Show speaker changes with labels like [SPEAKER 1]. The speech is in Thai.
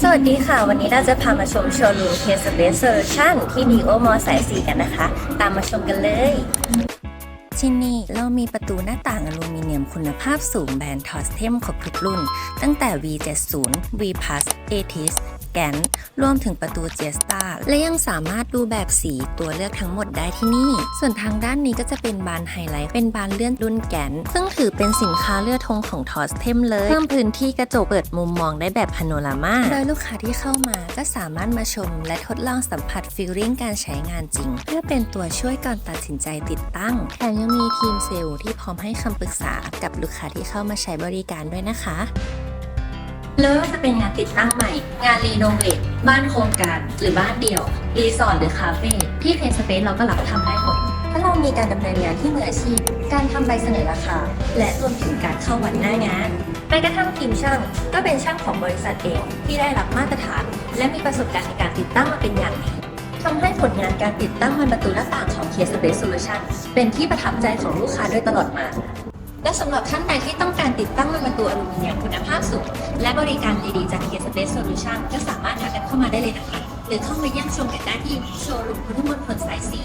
[SPEAKER 1] สวัสดีค่ะ วันนี้เราจะพามาชมโชว์รูมเคสเบสโซลูชันที่ดีโอมอสายสีกันนะคะ ตามมาชมกันเลย ที่นี่เรามีประตูหน้าต่างอลูมิเนียมคุณภาพสูงแบรนด์ทอสเทมครบทุกรุ่น ตั้งแต่ V70 V Plus ATIS กน รวมถึงประตูเจสตาและยังสามารถดูแบบสีตัวเลือกทั้งหมดได้ที่นี่ ส่วนทางด้านนี้ก็จะเป็นบานไฮไลท์เป็นบานเลื่อนรุ่นแกน ซึ่งถือเป็นสินค้าเลือดธงของทอสเทมเลย เพิ่มพื้นที่กระจกเปิดมุมมองได้แบบพาโนรามาโดยลูกค้าที่เข้ามาก็สามารถมาชม และทดลองสัมผัสฟีลลิ่งการใช้งานจริง เพื่อเป็นตัวช่วยก่อนตัดสินใจติดตั้งแถมยังมีทีมเซลล์ที่พร้อมให้คำปรึกษากับลูกค้าที่เข้ามาใช้บริการด้วยนะคะ แล้วว่าจะเป็นงานติดตั้งใหม่ งานรีโนเวทบ้านโครงการหรือบ้านเดี่ยว รีสอร์ทหรือคาเฟ่ที่เพนสเปซเราก็รับทำได้หมดถ้าเรามีการดำเนินงานที่มืออาชีพ การทำใบเสนอราคา และรวมถึงการเข้าวันหน้างานแม้กระทั่งทีมช่างก็เป็นช่างของบริษัทเองที่ได้รับมาตรฐาน และมีประสบการณ์ในการติดตั้งมาเป็นอย่างดีทำให้ผลงานการติดตั้งบานประตูหน้าต่างของ k Space Solution เป็นที่ประทับใจของลูกค้าโดยตลอดมา และสำหรับท่านใดที่ต้องการติดตั้งบานประตูอลูมิเนียมคุณภาพสูง และบริการดีๆจาก k Space Solution ก็สามารถทักกันเข้ามาได้เลยนะคะ หรือเข้ามาเยี่ยมชมกันได้ที่โชว์รูมพุทธมณฑลสายสี